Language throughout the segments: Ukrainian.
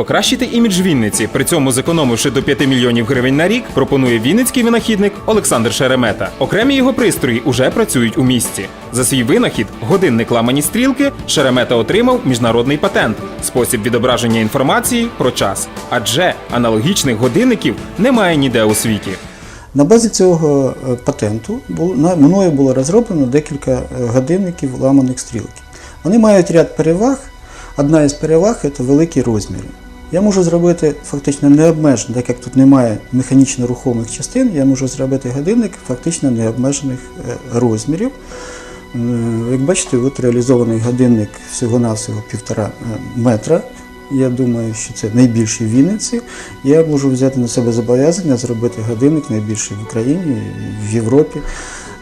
Покращити імідж Вінниці, при цьому зекономивши до 5 мільйонів гривень на рік, пропонує вінницький винахідник Олександр Шеремета. Окремі його пристрої уже працюють у місті. За свій винахід, годинник ламані стрілки, Шеремета отримав міжнародний патент спосіб відображення інформації про час. Адже аналогічних годинників немає ніде у світі. На базі цього е, патенту мною було розроблено декілька е, годинників ламаних стрілки. Вони мають ряд переваг. Одна із переваг це великі розміри. Я можу зробити фактично необмежено, так як тут немає механічно рухомих частин, я можу зробити годинник фактично необмежених е, розмірів. Е, Як бачите, от реалізований годинник всього-навсього півтора е, метра. Я думаю, що це найбільший в Вінниці. Я можу взяти на себе зобов'язання зробити годинник найбільший в Україні, в Європі.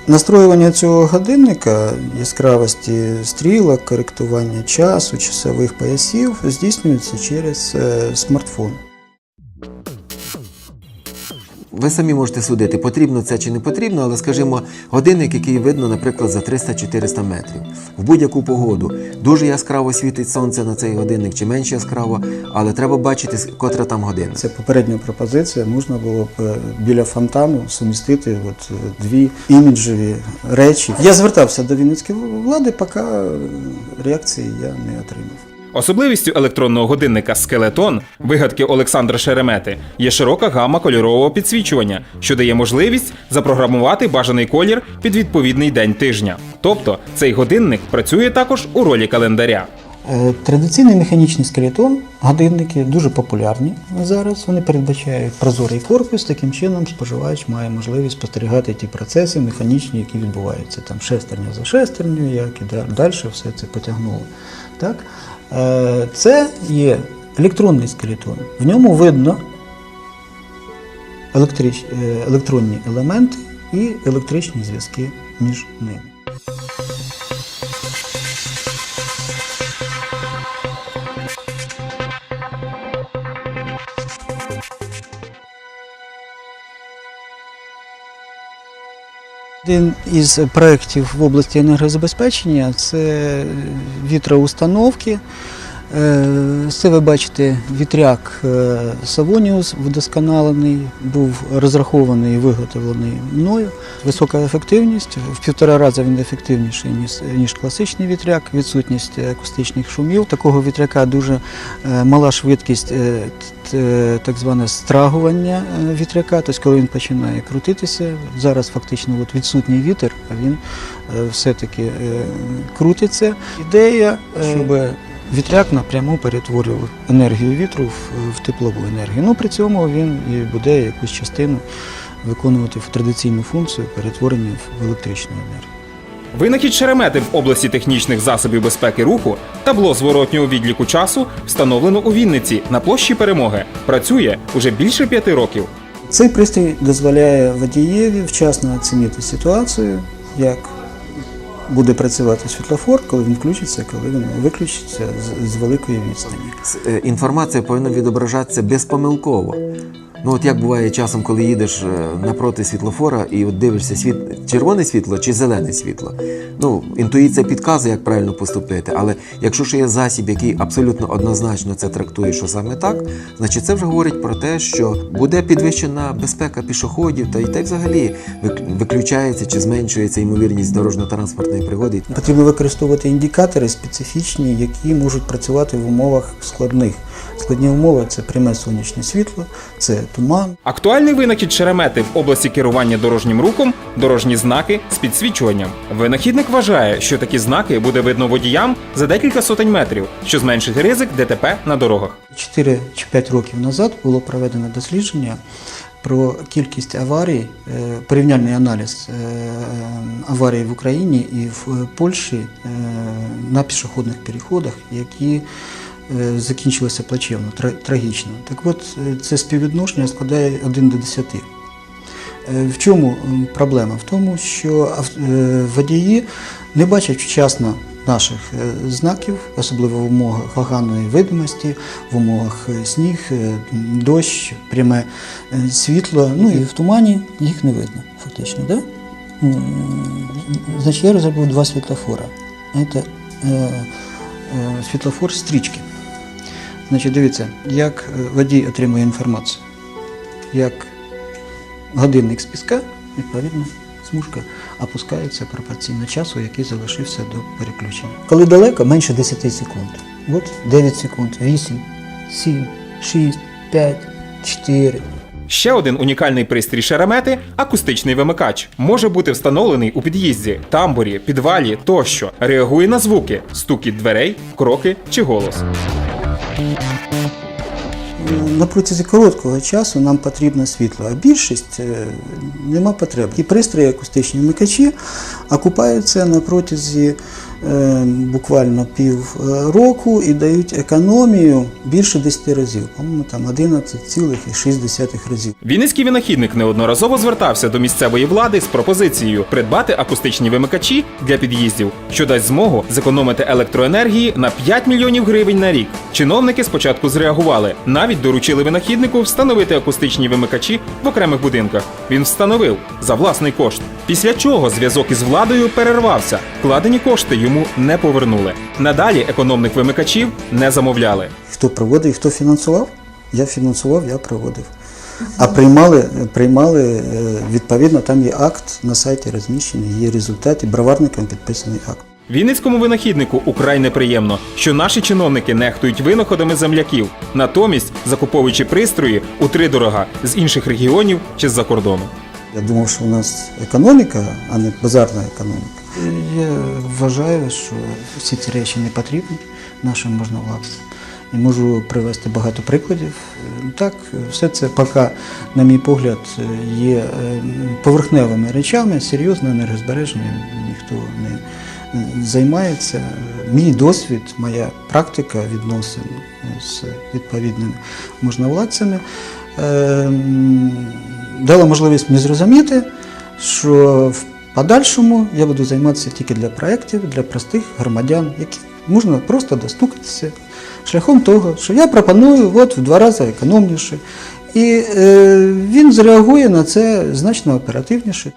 Настроювання цього годинника, яскравості стрілок, коректування часу, часових поясів здійснюється через е, смартфон. Ви самі можете судити, потрібно це чи не потрібно, але скажімо, годинник, який видно, наприклад, за 300-400 метрів. В будь-яку погоду дуже яскраво світить сонце на цей годинник чи менш яскраво, але треба бачити, котра там година. Це попередня пропозиція. Можна було б е, біля фонтану сумістити от, е, дві іміджеві речі. Я звертався до Вінницької влади, поки е, реакції я не отримав. Особливістю електронного годинника Скелетон, вигадки Олександра Шеремети, є широка гама кольорового підсвічування, що дає можливість запрограмувати бажаний колір під відповідний день тижня. Тобто цей годинник працює також у ролі календаря. Е, Традиційний механічний скелетон, годинники дуже популярні зараз. Вони передбачають прозорий корпус. Таким чином споживач має можливість спостерігати ті процеси механічні, які відбуваються. Там шестерня за шестернею, як і далі все це потягнуло. Так? Е, Це є електронний скелетон. В ньому видно електрич- е, електронні елементи і електричні зв'язки між ними. Один із проєктів в області енергозабезпечення це вітроустановки. Це ви бачите вітряк е, Савоніус вдосконалений, був розрахований і виготовлений мною. Висока ефективність, в півтора рази він ефективніший, ніж, класичний вітряк, відсутність акустичних шумів. Такого вітряка дуже е, мала швидкість, е, так зване страгування вітряка, тобто коли він починає крутитися. Зараз фактично от відсутній вітер, а він все-таки крутиться. Ідея, щоб вітряк напряму перетворював енергію вітру в, в теплову енергію. Ну при цьому він і буде якусь частину виконувати в традиційну функцію перетворення в електричну енергію. Винахід Шеремети в області технічних засобів безпеки руху табло зворотнього відліку часу встановлено у Вінниці на площі Перемоги. Працює уже більше п'яти років. Цей пристрій дозволяє водієві вчасно оцінити ситуацію, як буде працювати світлофор, коли він включиться, коли він виключиться з, з великої відстані. Е, Інформація повинна відображатися безпомилково. Ну от як буває часом, коли їдеш е, напроти світлофора і от дивишся світ... червоне світло чи зелене світло. Ну, інтуїція підказує, як правильно поступити. Але якщо ще є засіб, який абсолютно однозначно це трактує, що саме так, значить це вже говорить про те, що буде підвищена безпека пішоходів, та й так взагалі виключається чи зменшується ймовірність дорожньо-транспортної пригоди. Потрібно використовувати індикатори специфічні, які можуть працювати в умовах складних. Складні умови це пряме сонячне світло, це туман, Актуальний винахід Шеремети в області керування дорожнім рухом дорожні знаки з підсвічуванням. Винахідник вважає, що такі знаки буде видно водіям за декілька сотень метрів, що зменшить ризик ДТП на дорогах. 4 чи 5 років назад було проведено дослідження про кількість аварій, е, порівняльний аналіз е, аварій в Україні і в е, Польщі е, на пішохідних переходах, які е, закінчилися плачевно, трагічно. Так от е, це співвідношення складає 1 до 10. Е, В чому проблема? В тому, що водії не бачать вчасно наших знаків, особливо в умовах поганої видимості, в умовах сніг, дощ, пряме світло. Ну і в тумані їх не видно, фактично. Да? Значить, я розробив два світлофора. Це світлофор стрічки. Значить, дивіться, як е, водій отримує інформацію. Як годинник з піска, відповідно, смужка опускається пропорційно часу, який залишився до переключення. Коли далеко, менше 10 секунд. От 9 секунд, 8, 7, 6, 5, 4, Ще один унікальний пристрій шеремети акустичний вимикач. Може бути встановлений у під'їзді, тамбурі, підвалі тощо. Реагує на звуки, стукіт дверей, кроки чи голос. На протязі короткого часу нам потрібно світло, а більшість е, нема потреби. І пристрої акустичні вмикачі окупаються на протязі буквально пів е, року і дають економію більше 10 разів, по-моєму, там 11,6 разів. Вінницький винахідник неодноразово звертався до місцевої влади з пропозицією придбати акустичні вимикачі для під'їздів, що дасть змогу зекономити електроенергії на 5 мільйонів гривень на рік. Чиновники спочатку зреагували, навіть доручили винахіднику встановити акустичні вимикачі в окремих будинках. Він встановив за власний кошт. Після чого зв'язок із владою перервався. Вкладені кошти йому не повернули. Надалі економних вимикачів не замовляли. Хто проводив, хто фінансував? Я фінансував, я проводив. А приймали, приймали е, відповідно, там є акт на сайті розміщений, є результат, і броварником підписаний акт. Вінницькому винахіднику украй неприємно, що наші чиновники нехтують винаходами земляків, натомість закуповуючи пристрої утридорога з інших регіонів чи з-за кордону. Я думав, що у нас економіка, а не базарна економіка. Я вважаю, що всі ці речі не потрібні нашим можновладцям. І можу привести багато прикладів. Е, Так, все це поки, на мій погляд, є е, поверхневими речами, серйозно енергозбереженням ніхто не займається. Мій досвід, моя практика відносин з відповідними можновладцями е, дала можливість мені зрозуміти, що в подальшому я буду займатися тільки для проєктів, для простих громадян, які можна просто достукатися шляхом того, що я пропоную от в два рази економніше. І е, він зреагує на це значно оперативніше.